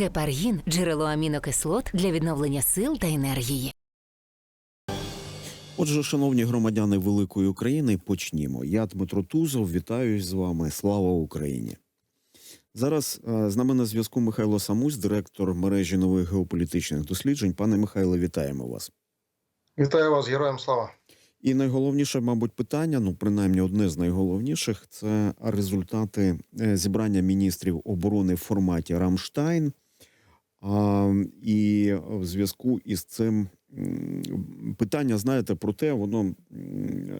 Гепаргін джерело амінокислот для відновлення сил та енергії. Отже, шановні громадяни великої України, почнімо. Я Дмитро Тузов, вітаюсь з вами. Слава Україні! Зараз е, з нами на зв'язку Михайло Самусь, директор мережі нових геополітичних досліджень. Пане Михайле, вітаємо вас. Вітаю вас, героям слава. І найголовніше, мабуть, питання, ну принаймні одне з найголовніших, це результати е, зібрання міністрів оборони в форматі Рамштайн. І в зв'язку із цим питання, знаєте, про те, воно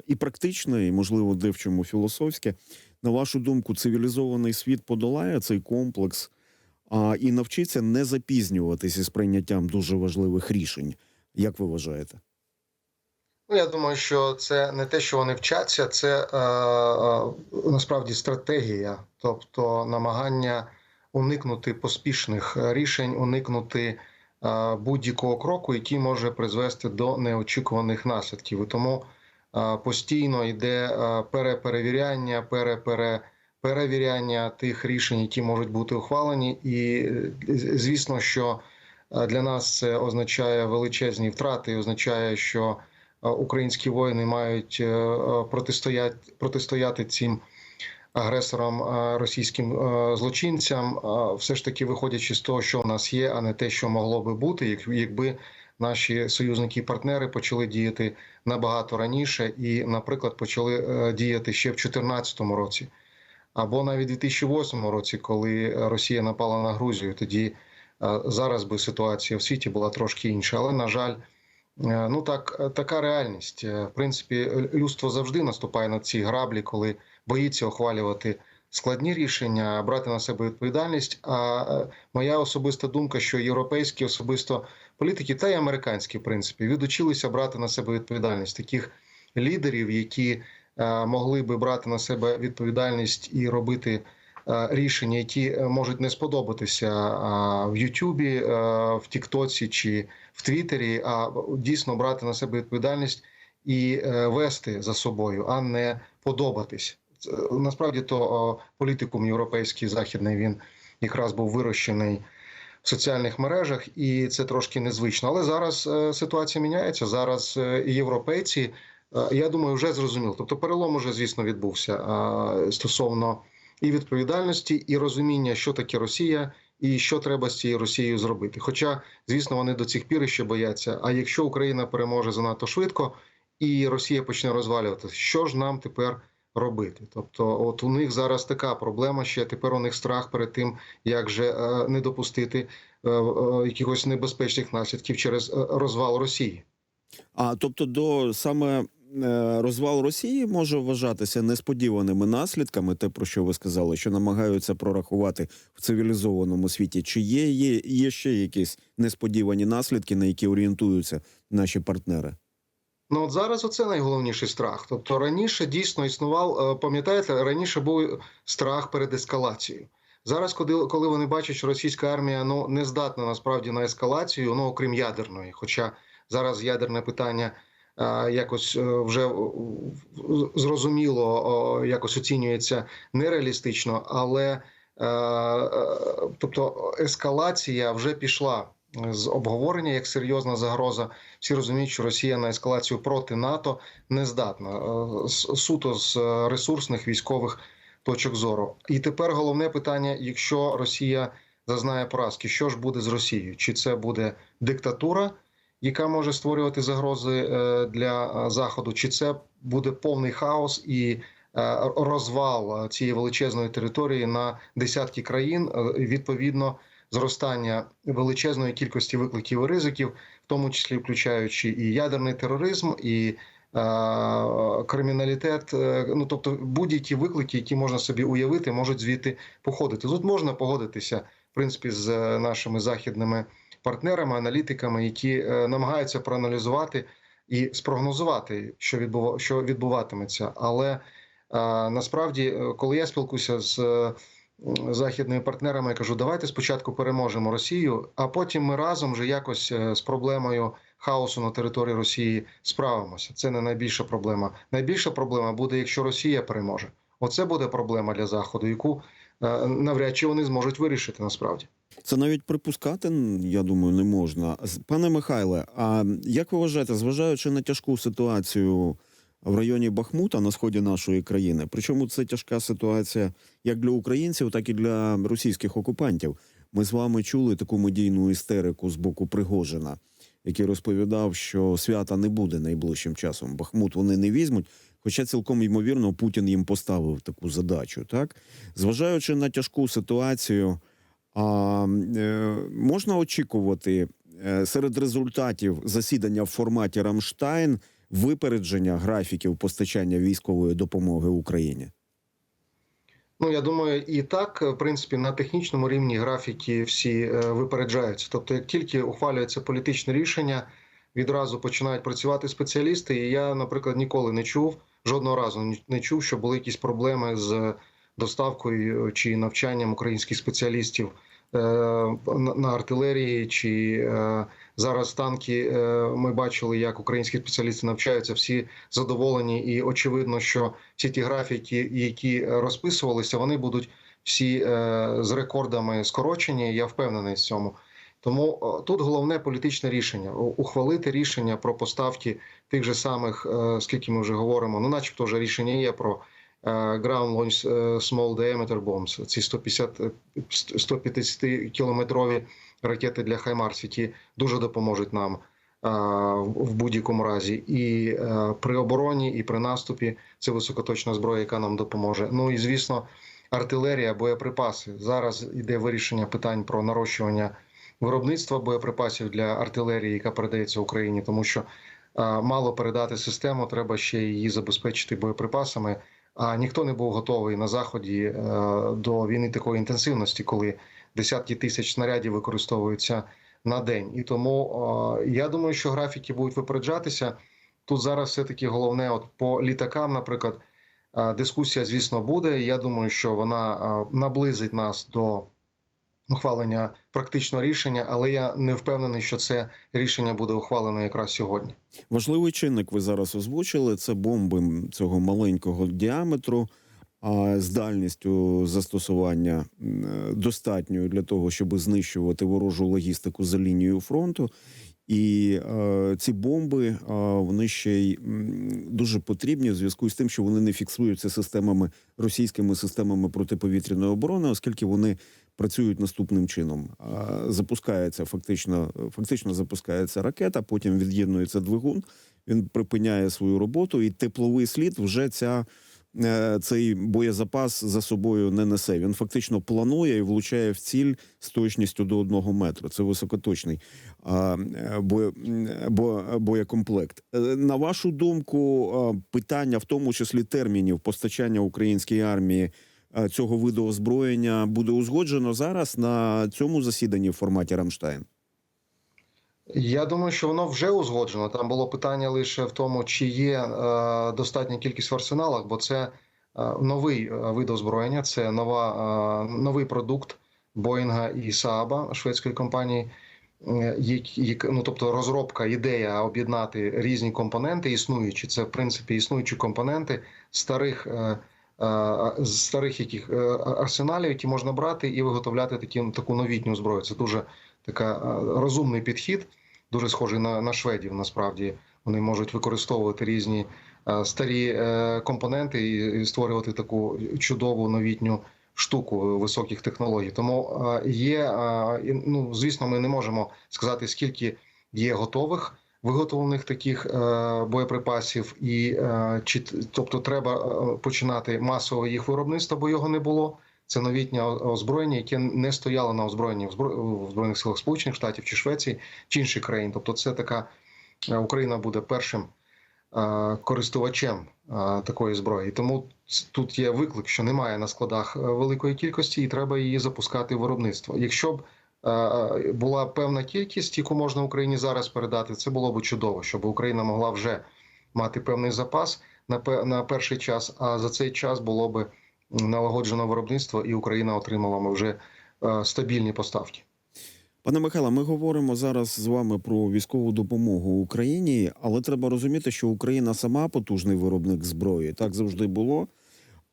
і практичне, і можливо, де в чому філософське. На вашу думку, цивілізований світ подолає цей комплекс а, і навчиться не запізнюватися із прийняттям дуже важливих рішень. Як ви вважаєте? Ну, я думаю, що це не те, що вони вчаться, це е, е, насправді стратегія, тобто намагання уникнути поспішних рішень, уникнути е, будь-якого кроку, який може призвести до неочікуваних наслідків. І тому е, постійно йде е, переперевіряння, перепере. Тих рішень, які можуть бути ухвалені, і е, звісно, що е, для нас це означає величезні втрати, означає, що е, українські воїни мають е, е, протистояти протистояти цим агресорам, е, російським е, злочинцям, все ж таки виходячи з того, що в нас є, а не те, що могло би бути, якби наші союзники і партнери почали діяти набагато раніше, і, наприклад, почали е, діяти ще в 2014 році. Або навіть у 2008 році, коли Росія напала на Грузію, тоді зараз би ситуація в світі була трошки інша. Але на жаль, ну так така реальність. Е, В принципі, людство завжди наступає на ці граблі, коли боїться ухвалювати складні рішення, брати на себе відповідальність. А е, моя особиста думка, що європейські особисто політики та й американські, в принципі, відучилися брати на себе відповідальність таких лідерів, які е, могли би брати на себе відповідальність і робити е, рішення, які е, можуть не сподобатися в Ютубі, е, в Тіктоці чи в Твіттері, а дійсно брати на себе відповідальність і е, вести за собою, а не подобатись. Насправді то політикум європейський західний він якраз був вирощений в соціальних мережах, і це трошки незвично. Але зараз е, ситуація міняється. Зараз е, європейці, е, я думаю, вже зрозуміли. Тобто перелом уже, звісно, відбувся е, стосовно і відповідальності, і розуміння, що таке Росія, і що треба з цією Росією зробити. Хоча, звісно, вони до цих пір ще бояться. А якщо Україна переможе занадто швидко і Росія почне розвалюватися, що ж нам тепер? Робити, тобто, от у них зараз така проблема. Ще тепер у них страх перед тим, як же е, не допустити е, е, якихось небезпечних наслідків через розвал Росії. А тобто, до саме розвал Росії може вважатися несподіваними наслідками, те про що ви сказали, що намагаються прорахувати в цивілізованому світі. Чи є, є, є ще якісь несподівані наслідки, на які орієнтуються наші партнери? Ну от зараз оце найголовніший страх. Тобто раніше дійсно існував, е, пам'ятаєте, раніше був страх перед ескалацією. Зараз, коли, коли вони бачать, що російська армія ну не здатна насправді на ескалацію, ну окрім ядерної. Хоча зараз ядерне питання е, якось е, вже е, зрозуміло якось оцінюється нереалістично, але е, е, тобто ескалація вже пішла з обговорення як серйозна загроза. Всі розуміють, що Росія на ескалацію проти НАТО не здатна е, суто з е, ресурсних військових точок зору. І тепер головне питання: якщо Росія зазнає поразки, що ж буде з Росією? Чи це буде диктатура, яка може створювати загрози е, для е, заходу, чи це буде повний хаос і е, розвал цієї величезної території на десятки країн, відповідно зростання величезної кількості викликів і ризиків, в тому числі включаючи і ядерний тероризм, і е, криміналітет. Ну тобто будь-які виклики, які можна собі уявити, можуть звідти походити. Тут можна погодитися, в принципі, з нашими західними партнерами, аналітиками, які е, намагаються проаналізувати і спрогнозувати, що відбува, що відбуватиметься. Але е, насправді, е, коли я спілкуюся з західними партнерами, я кажу, давайте спочатку переможемо Росію, а потім ми разом вже якось з проблемою хаосу на території Росії справимося. Це не найбільша проблема. Найбільша проблема буде, якщо Росія переможе. Оце буде проблема для заходу, яку навряд чи вони зможуть вирішити насправді. Це навіть припускати, я думаю, не можна. Пане Михайле, а як ви вважаєте, зважаючи на тяжку ситуацію в районі Бахмута на сході нашої країни, причому це тяжка ситуація як для українців, так і для російських окупантів. Ми з вами чули таку медійну істерику з боку Пригожина, який розповідав, що свята не буде найближчим часом. Бахмут вони не візьмуть. Хоча цілком ймовірно Путін їм поставив таку задачу. Так, зважаючи на тяжку ситуацію. А е, можна очікувати е, серед результатів засідання в форматі Рамштайн випередження графіків постачання військової допомоги Україні? Ну я думаю, і так, в принципі, на технічному рівні графіки всі е, випереджаються. Тобто, як тільки ухвалюється політичне рішення, відразу починають працювати спеціалісти. І я, наприклад, ніколи не чув жодного разу не чув, що були якісь проблеми з доставкою чи навчанням українських спеціалістів е, на на артилерії. Чи е, зараз танки е, ми бачили, як українські спеціалісти навчаються. Всі задоволені, і очевидно, що всі ті графіки, які розписувалися, вони будуть всі е, з рекордами скорочені. Я впевнений в цьому. Тому тут головне політичне рішення ухвалити рішення про поставки тих же самих, е, скільки ми вже говоримо, ну, начебто, вже рішення є про е, Ground Launch е, Small Diameter Bombs, ці 150 е, 150 кілометрові ракети для Хаймарс, які дуже допоможуть нам е, в будь-якому разі, і е, при обороні, і при наступі це високоточна зброя, яка нам допоможе. Ну і звісно, артилерія, боєприпаси. Зараз йде вирішення питань про нарощування виробництва боєприпасів для артилерії, яка передається Україні, тому що е, мало передати систему, треба ще її забезпечити боєприпасами. А ніхто не був готовий на заході е, до війни такої інтенсивності, коли десятки тисяч снарядів використовуються на день. І тому е, я думаю, що графіки будуть випереджатися. Тут зараз все таки головне, от по літакам, наприклад, е, дискусія, звісно, буде. Я думаю, що вона наблизить нас до ухвалення практичного рішення, але я не впевнений, що це рішення буде ухвалено якраз сьогодні. Важливий чинник ви зараз озвучили. Це бомби цього маленького діаметру, а з дальністю застосування е, достатньою для того, щоб знищувати ворожу логістику за лінією фронту. І е, ці бомби е, вони ще й дуже потрібні в зв'язку з тим, що вони не фіксуються системами російськими системами протиповітряної оборони, оскільки вони працюють наступним чином. А, Запускається фактично, фактично запускається ракета, потім від'єднується двигун. Він припиняє свою роботу, і тепловий слід вже ця. Е, Цей боєзапас за собою не несе. Він фактично планує і влучає в ціль з точністю до одного метру. Це високоточний е, бо, боєкомплект. Е, На вашу думку, питання, в тому числі термінів постачання українській армії е, цього виду озброєння, буде узгоджено зараз на цьому засіданні в форматі Рамштайн. Я думаю, що воно вже узгоджено. Там було питання лише в тому, чи є е, достатня кількість в арсеналах, бо це е, новий е, вид озброєння, це нова, новий продукт Боїнга і Сааба шведської компанії. ну, тобто розробка, ідея об'єднати різні компоненти існуючі. Це в принципі існуючі компоненти старих старих яких арсеналів, які можна брати і виготовляти такі таку новітню зброю. Це дуже така розумний підхід, дуже схожий на, на шведів. Насправді вони можуть використовувати різні е, старі е, компоненти і, створювати таку чудову новітню штуку високих технологій. Тому е, є ну звісно, ми не можемо сказати скільки є готових. Виготовлених таких боєприпасів, і чи тобто треба починати масове їх виробництво, бо його не було. Це новітнє озброєння, яке не стояло на озброєнні в Збро- в збройних силах Сполучених Штатів чи Швеції чи інших країн. Тобто, це така е, Україна буде першим е, користувачем е, такої зброї. Тому тут є виклик, що немає на складах великої кількості, і треба її запускати в виробництво. Якщо б була певна кількість, яку можна Україні зараз передати, це було б чудово, щоб Україна могла вже мати певний запас на перший час. А за цей час було би налагоджено виробництво, і Україна отримала вже е, стабільні поставки. Пане Михайло, ми говоримо зараз з вами про військову допомогу Україні, але треба розуміти, що Україна сама потужний виробник зброї. Так завжди було.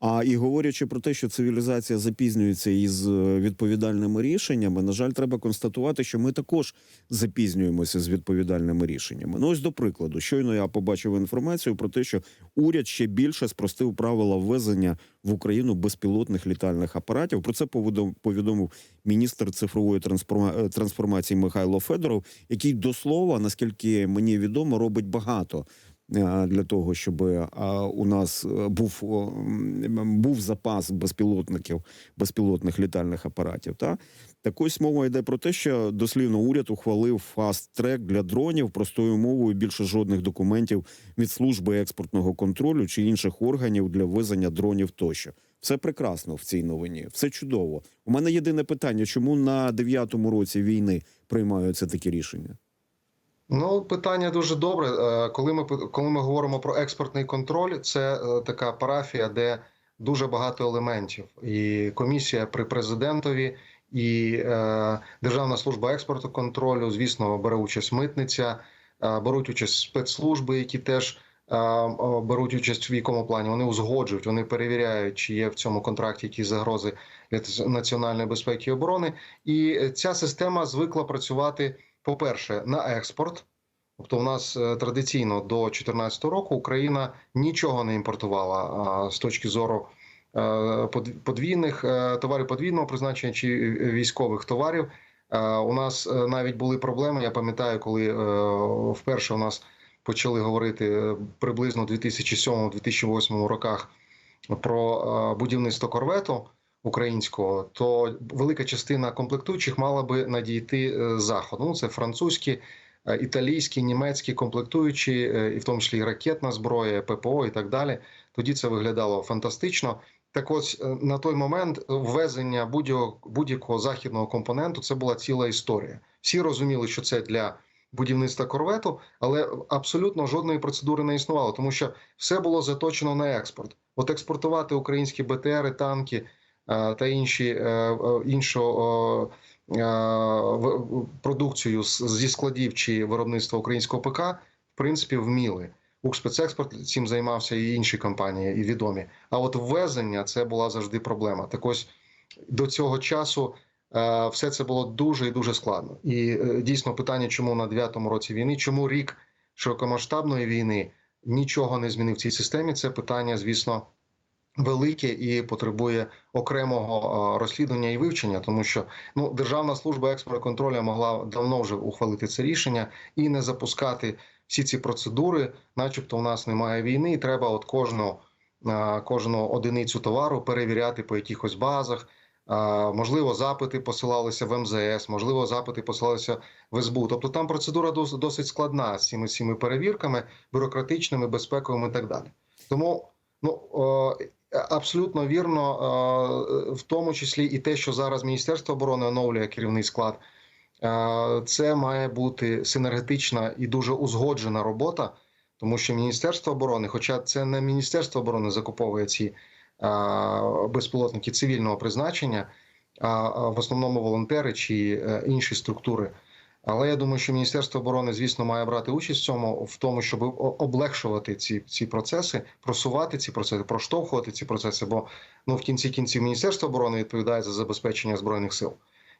А і говорячи про те, що цивілізація запізнюється із е, відповідальними рішеннями, на жаль, треба констатувати, що ми також запізнюємося з відповідальними рішеннями. Ну ось до прикладу, щойно я побачив інформацію про те, що уряд ще більше спростив правила ввезення в Україну безпілотних літальних апаратів. Про це повідом- повідомив міністр цифрової е, трансформації Михайло Федоров, який до слова, наскільки мені відомо, робить багато для того, щоб е, у нас е, був, був запас безпілотників, безпілотних літальних апаратів. Та так ось мова йде про те, що дослівно уряд ухвалив фаст-трек для дронів простою мовою більше жодних документів від служби експортного контролю чи інших органів для ввезення дронів тощо. Все прекрасно в цій новині, все чудово. У мене єдине питання: чому на дев'ятому році війни приймаються такі рішення? Ну, питання дуже добре. Е, Коли ми коли ми говоримо про експортний контроль, це е, така парафія, де дуже багато елементів. І комісія при президентові, і е, Державна служба експорту контролю, звісно, бере участь митниця, беруть участь спецслужби, які теж беруть участь в якому плані. Вони узгоджують, вони перевіряють, чи є в цьому контракті якісь загрози для національної безпеки і оборони. І ця система звикла працювати. По-перше, на експорт. Тобто, у нас е, традиційно до 2014 року Україна нічого не імпортувала з точки зору е, подвійних е, товарів подвійного призначення чи військових товарів. У нас навіть були проблеми. Я пам'ятаю, коли вперше у нас почали говорити приблизно у 2007-2008 роках про будівництво корвету українського, то велика частина комплектуючих мала би надійти е, з заходу. Ну, це французькі, е, італійські, німецькі комплектуючі, е, і в тому числі ракетна зброя, ППО і так далі. Тоді це виглядало фантастично. Так ось на той момент ввезення будь-якого західного компоненту це була ціла історія. Всі розуміли, що це для будівництва корвету, але абсолютно жодної процедури не існувало, тому що все було заточено на експорт. От експортувати українські БТРи, танки та інші е, е, іншу е, е, продукцію зі складів чи виробництва українського ПК, в принципі, вміли. Укрспецекспорт цим займався і інші компанії, і відомі. А от ввезення це була завжди проблема. Так ось до цього часу е, все це було дуже і дуже складно. І е, дійсно питання, чому на 9-му році війни, чому рік широкомасштабної війни нічого не змінив в цій системі, це питання, звісно, велике і потребує окремого розслідування і вивчення, тому що ну Державна служба експорту контролю могла давно вже ухвалити це рішення і не запускати всі ці процедури, начебто, у нас немає війни, і треба от кожну, кожну одиницю товару перевіряти по якихось базах. Можливо, запити посилалися в МЗС, можливо, запити посилалися в СБУ. Тобто там процедура дос- досить складна з цими цими перевірками, бюрократичними, безпековими і так далі. Тому ну абсолютно вірно, е, в тому числі і те, що зараз Міністерство оборони оновлює керівний склад. Е, Це має бути синергетична і дуже узгоджена робота, тому що Міністерство оборони, хоча це не Міністерство оборони закуповує ці е, безпілотники цивільного призначення, а в основному волонтери чи інші структури. Але я думаю, що Міністерство оборони, звісно, має брати участь в цьому, в тому, щоб облегшувати ці, ці процеси, просувати ці процеси, проштовхувати ці процеси. Бо ну в кінці кінців Міністерство оборони відповідає за забезпечення збройних сил.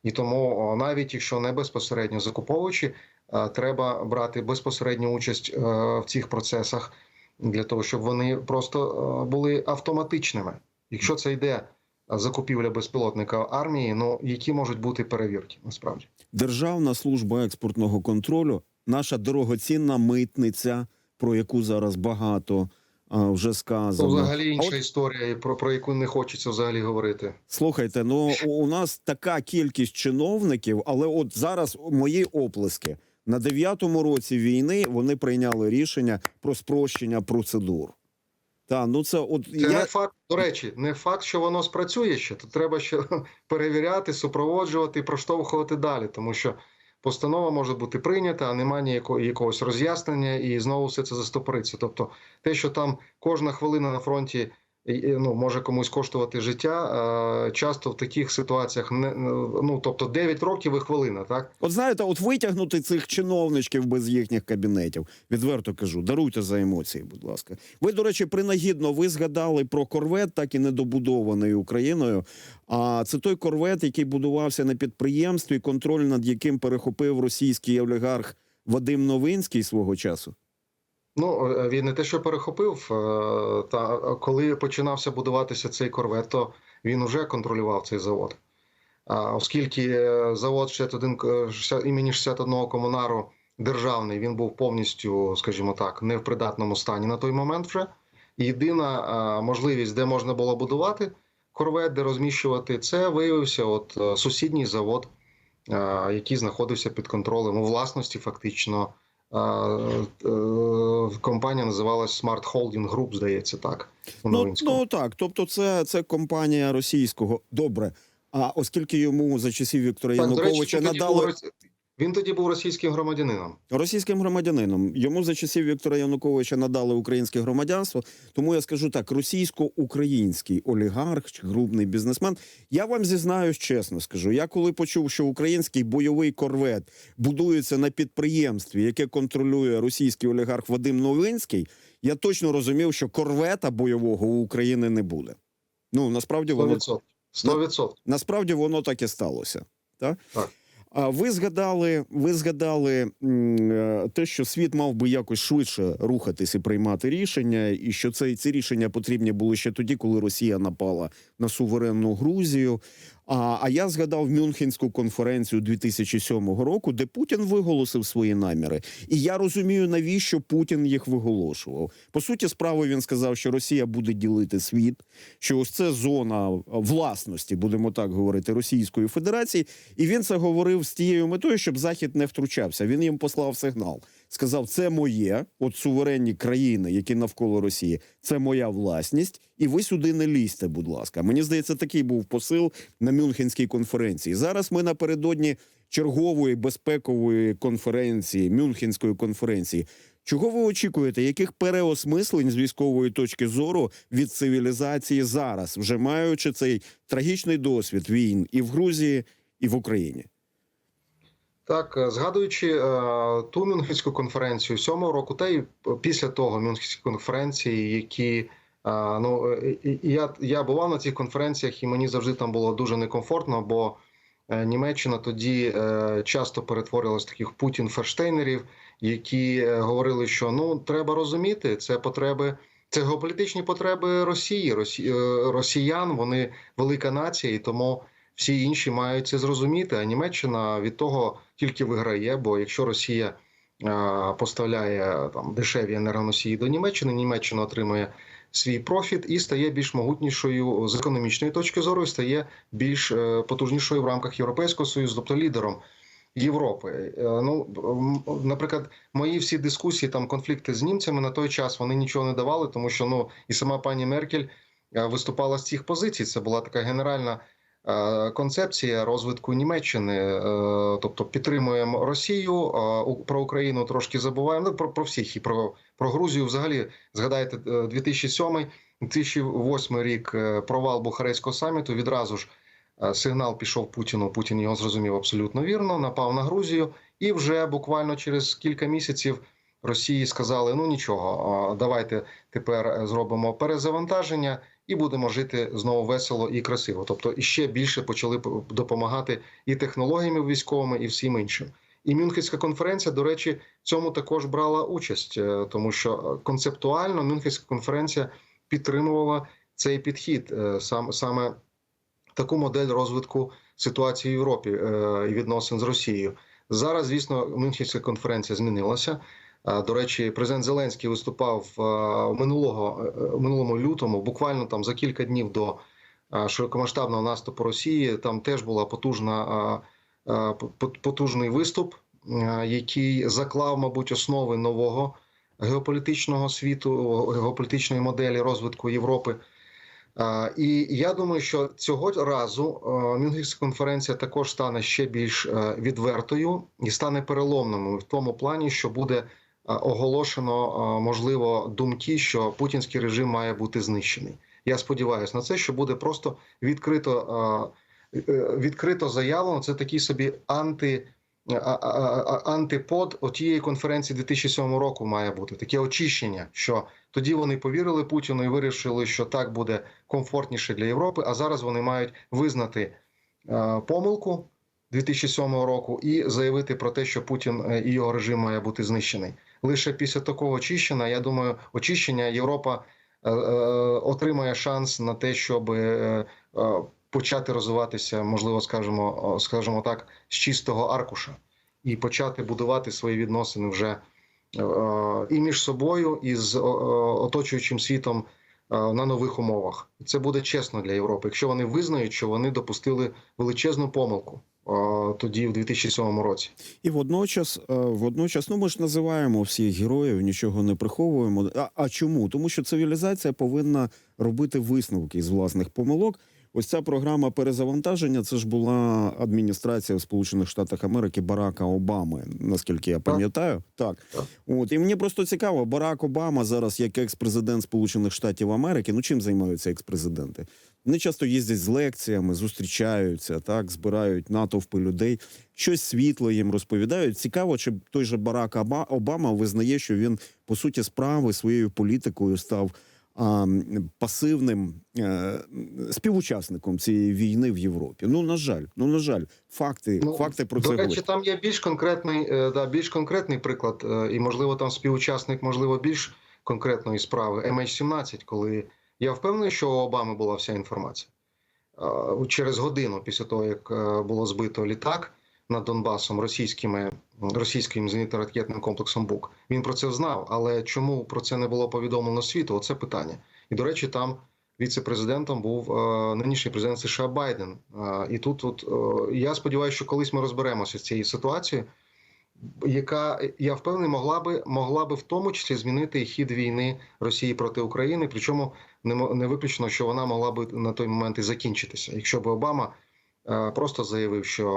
І тому навіть якщо не безпосередньо закуповуючи, е, треба брати безпосередню участь е, в цих процесах для того, щоб вони просто е, були автоматичними. Якщо це йде закупівля безпілотника армії, ну які можуть бути перевірки насправді. Державна служба експортного контролю, наша дорогоцінна митниця, про яку зараз багато а, вже Це сказано. взагалі інша от історія, про, про яку не хочеться взагалі говорити. Слухайте, ну у нас така кількість чиновників, але от зараз мої оплески на дев'ятому році війни вони прийняли рішення про спрощення процедур. Та ну це от Це я не факт, до речі, не факт, що воно спрацює ще. То треба ще перевіряти, супроводжувати і проштовхувати далі, тому що постанова може бути прийнята, а немає ніякого якогось роз'яснення, і знову все це застопориться. Тобто, те, що там кожна хвилина на фронті ну, може комусь коштувати життя. Часто в таких ситуаціях не ну тобто 9 років і хвилина, так От знаєте, от витягнути цих чиновничків без їхніх кабінетів, відверто кажу, даруйте за емоції, будь ласка. Ви, до речі, принагідно ви згадали про корвет, так і недобудований Україною. А це той корвет, який будувався на підприємстві, контроль над яким перехопив російський олігарх Вадим Новинський свого часу. Ну, е, він не те, що перехопив, е, та е, коли починався будуватися цей корвет, то він вже контролював цей завод. А оскільки завод 61, к- 60 імені 61 комунару державний, він був повністю, скажімо так, не в придатному стані на той момент вже. Єдина можливість, де можна було будувати корвет, де розміщувати, це виявився от сусідній завод, який знаходився під контролем у власності, фактично. Е, Компанія називалась Smart Holding Group, здається, так. Ну, ну так, тобто, це, це компанія російського. Добре. А оскільки йому за часів Віктора Так, Януковича речі, надали він тоді був російським громадянином. російським громадянином, йому за часів Віктора Януковича надали українське громадянство. Тому я скажу так: російсько-український олігарх чи групний бізнесмен. Я вам зізнаюсь чесно, скажу. Я коли почув, що український бойовий корвет будується на підприємстві, яке контролює російський олігарх Вадим Новинський, я точно розумів, що корвета бойового у України не буде. Ну насправді воно 100%. 100%. Насправді воно так і сталося. Так? Так. А ви згадали, ви згадали е, те, що світ мав би якось швидше рухатись і приймати рішення, і що це, ці рішення потрібні були ще тоді, коли Росія напала на суверенну Грузію. А, а я згадав Мюнхенську конференцію 2007 року, де Путін виголосив свої наміри. І я розумію, навіщо Путін їх виголошував. По суті, справи він сказав, що Росія буде ділити світ, що ось це зона власності, будемо так говорити, Російської Федерації. І він це говорив з тією метою, щоб Захід не втручався. Він їм послав сигнал. Сказав: це моє, от суверенні країни, які навколо Росії, це моя власність, і ви сюди не лізьте, будь ласка. Мені здається, такий був посил на Мюнхенській конференції. Зараз ми напередодні чергової безпекової конференції, Мюнхенської конференції. Чого ви очікуєте? Яких переосмислень з військової точки зору від цивілізації зараз, вже маючи цей трагічний досвід війн і в Грузії, і в Україні? Так, е, згадуючи е, ту Мюнхенську конференцію сьомого року, та й після того Мюнхенські конференції, які е, ну я, я бував на цих конференціях, і мені завжди там було дуже некомфортно, бо Німеччина тоді часто перетворилась таких Путін-ферштейнерів, які говорили, що ну треба розуміти, це потреби. Це геополітичні потреби Росії, Росі, росіян. Вони велика нація, і тому всі інші мають це зрозуміти. А Німеччина від того тільки виграє. Бо якщо Росія е, поставляє там дешеві енергоносії до Німеччини, Німеччина отримує свій профіт і стає більш могутнішою з економічної точки зору, і стає більш е, потужнішою в рамках Європейського союзу, тобто лідером. Європи, Е, ну наприклад, мої всі дискусії, там конфлікти з німцями на той час вони нічого не давали, тому що ну і сама пані Меркель виступала з цих позицій. Це була така генеральна концепція розвитку Німеччини. Е, Тобто підтримуємо Росію, у- про Україну трошки забуваємо. Ну про, про всіх і про, про Грузію. Взагалі згадайте е, 2007 2008 рік е, провал Бухарестського саміту. Відразу ж е, сигнал пішов Путіну. Путін його зрозумів абсолютно вірно. Напав на Грузію, і вже буквально через кілька місяців Росії сказали: ну нічого, давайте тепер е, зробимо перезавантаження і будемо жити знову весело і красиво. Тобто, іще більше почали допомагати і технологіями військовими, і всім іншим. І Мюнхенська конференція, до речі, цьому також брала участь, е, тому що е, концептуально Мюнхенська конференція підтримувала цей підхід, е, сам саме таку модель розвитку ситуації в Європі і відносин з Росією. Зараз, звісно, Мюнхенська конференція змінилася. Е, До речі, президент Зеленський виступав е, минулого е, минулому лютому, буквально там за кілька днів до широкомасштабного наступу Росії. Там теж була потужна по- потужний виступ, який заклав, мабуть, основи нового геополітичного світу, геополітичної моделі розвитку Європи. І я думаю, що цього разу Мюнхенська конференція також стане ще більш відвертою і стане переломною в тому плані, що буде оголошено е, можливо думки, що путінський режим має бути знищений. Я сподіваюся на це, що буде просто відкрито, е, е, відкрито заявлено. Це такий собі анти. Антипод отієї конференції 2007 року має бути таке очищення, що тоді вони повірили Путіну і вирішили, що так буде комфортніше для Європи. А зараз вони мають визнати е, помилку 2007 року і заявити про те, що Путін е, і його режим має бути знищений. Лише після такого очищення, я думаю, очищення Європа е, е, отримає шанс на те, щоб е, почати розвиватися, можливо, скажімо, скажімо так, з чистого аркуша і почати будувати свої відносини вже і між собою, і з оточуючим світом на нових умовах. Це буде чесно для Європи, якщо вони визнають, що вони допустили величезну помилку тоді, в 2007 році. І водночас, е, водночас, ну ми ж називаємо всіх героїв, нічого не приховуємо. А, а чому? Тому що цивілізація повинна робити висновки з власних помилок. Ось ця програма перезавантаження. Це ж була адміністрація в Сполучених Штатах Америки Барака Обами, наскільки я пам'ятаю. Так. Так. от і мені просто цікаво, Барак Обама зараз як екс-президент Сполучених Штатів Америки. Ну чим займаються екс-президенти? Вони часто їздять з лекціями, зустрічаються, так збирають натовпи людей, щось світло їм розповідають. Цікаво, чи той же Барак Обама визнає, що він по суті справи своєю політикою став а, пасивним е, співучасником цієї війни в Європі. Ну на жаль, ну на жаль, факти, Ну, факти про До це речі, говорять. там є більш конкретний, е, да, більш конкретний приклад, е, і можливо там співучасник, можливо, більш конкретної справи MH17, коли я впевнений, що у Обами була вся інформація. Через годину після того, як е, було збито літак над Донбасом російськими російським зенітно-ракетним комплексом БУК, він про це знав. Але чому про це не було повідомлено світу? Оце питання. І до речі, там віце-президентом був е, нинішній президент США Байден. І тут, от, я сподіваюся, що колись ми розберемося з цією ситуацією, яка я впевнений, могла би могла би в тому числі змінити хід війни Росії проти України. Причому не не виключено, що вона могла би на той момент і закінчитися, якщо б Обама е, просто заявив, що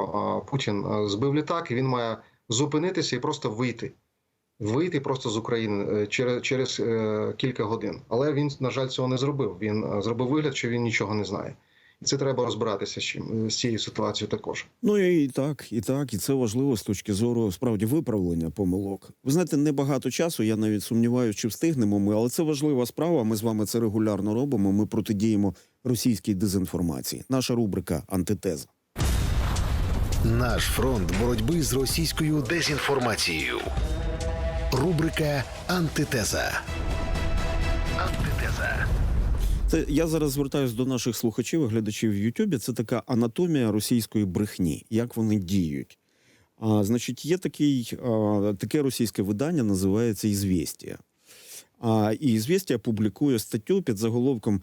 е, Путін е, збив літак, і він має зупинитися і просто вийти. Вийти просто з України через, через е, кілька годин. Але він, на жаль, цього не зробив. Він зробив вигляд, що він нічого не знає. Це треба розбиратися з, чим, з цією ситуацією також. Ну і так, і так, і це важливо з точки зору справді виправлення помилок. Ви знаєте, небагато часу. Я навіть сумніваюся, чи встигнемо ми, але це важлива справа. Ми з вами це регулярно робимо. Ми протидіємо російській дезінформації. Наша рубрика Антитеза. Наш фронт боротьби з російською дезінформацією. Рубрика Антитеза. Антитеза. Це я зараз звертаюся до наших слухачів і глядачів в Ютубі. Це така анатомія російської брехні, як вони діють. А, значить, є такий, а, таке російське видання, називається «Ізвєстія». А, і «Ізвєстія» публікує статтю під заголовком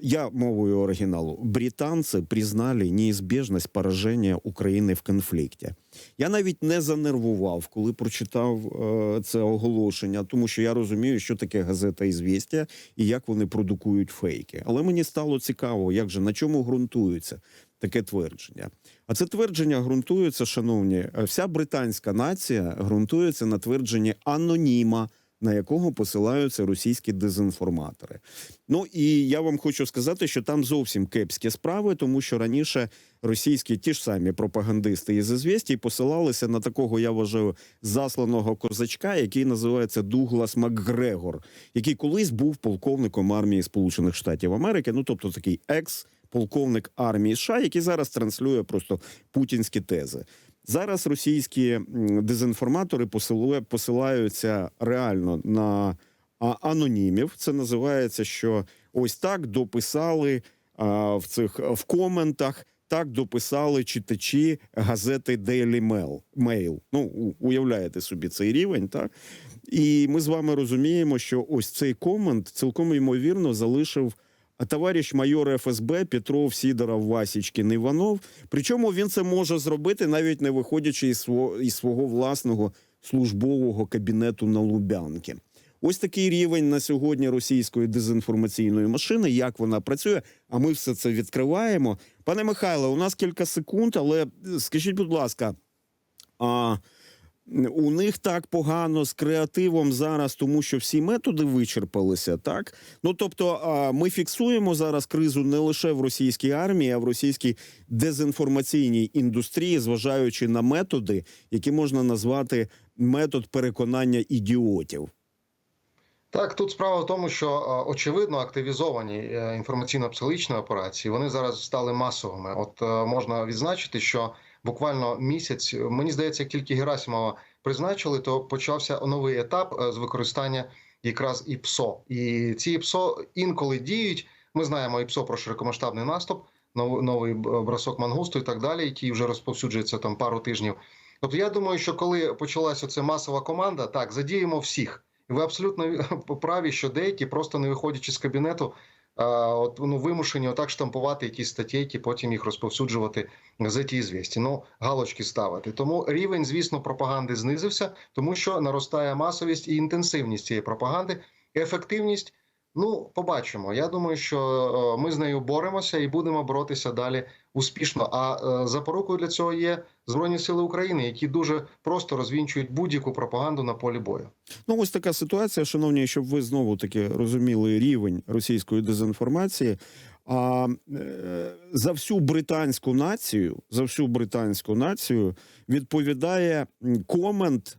я мовою оригіналу британці признали неізбіжність пораження України в конфлікті. Я навіть не занервував, коли прочитав е, це оголошення, тому що я розумію, що таке газета «Ізвєстія» і як вони продукують фейки. Але мені стало цікаво, як же на чому ґрунтується таке твердження. А це твердження ґрунтується, шановні, е, вся британська нація ґрунтується на твердженні аноніма. На якого посилаються російські дезінформатори. Ну і я вам хочу сказати, що там зовсім кепські справи, тому що раніше російські ті ж самі пропагандисти із «Ізвєстій» посилалися на такого, я вважаю, засланого козачка, який називається Дуглас Макгрегор, який колись був полковником армії Сполучених Штатів Америки. Ну тобто такий екс. Полковник армії США, який зараз транслює просто путінські тези. Зараз російські дезінформатори посилаються реально на анонімів. Це називається, що ось так дописали а, в цих в коментах. Так дописали читачі газети Daily Mail. Mail. Ну, уявляєте собі цей рівень, так? І ми з вами розуміємо, що ось цей комент цілком ймовірно залишив товариш майор ФСБ Петров Сідоров Васічкін Іванов. Причому він це може зробити, навіть не виходячи із свого, із свого власного службового кабінету на Лубянки. Ось такий рівень на сьогодні російської дезінформаційної машини. Як вона працює? А ми все це відкриваємо. Пане Михайло, у нас кілька секунд, але скажіть, будь ласка, а у них так погано з креативом зараз, тому що всі методи вичерпалися, так? Ну тобто, ми фіксуємо зараз кризу не лише в російській армії, а в російській дезінформаційній індустрії, зважаючи на методи, які можна назвати метод переконання ідіотів. Так, тут справа в тому, що очевидно активізовані е, інформаційно-психологічні операції. Вони зараз стали масовими. От е, можна відзначити, що буквально місяць, мені здається, тільки Герасимова призначили, то почався новий етап е, з використання якраз ІПСО. І ці ІПСО інколи діють. Ми знаємо ІПСО про широкомасштабний наступ, нов- новий бросок мангусту і так далі, який вже розповсюджується там пару тижнів. Тобто, я думаю, що коли почалася ця масова команда, так задіємо всіх. І Ви абсолютно праві, що деякі, просто не виходячи з кабінету, от, ну, вимушені отак штампувати якісь статейки, потім їх розповсюджувати в газеті «Ізвісті». Ну, галочки ставити. Тому рівень, звісно, пропаганди знизився, тому що наростає масовість і інтенсивність цієї пропаганди, ефективність. Ну, побачимо. Я думаю, що е, ми з нею боремося і будемо боротися далі успішно. А е, запорукою для цього є Збройні Сили України, які дуже просто розвінчують будь-яку пропаганду на полі бою. Ну, ось така ситуація, шановні, щоб ви знову таки розуміли рівень російської дезінформації. А е, за всю британську націю, за всю британську націю відповідає комент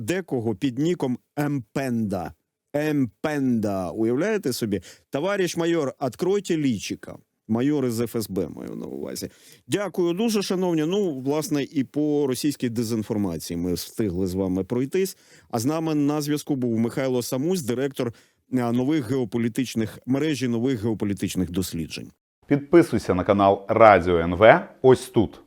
декого під ніком Емпенда. Емпенда. Уявляєте собі? Товариш майор, откройте лічика. Майор із ФСБ маю на увазі. Дякую дуже, шановні. Ну, власне, і по російській дезінформації ми встигли з вами пройтись. А з нами на зв'язку був Михайло Самусь, директор нових геополітичних мережі нових геополітичних досліджень. Підписуйся на канал Радіо НВ ось тут.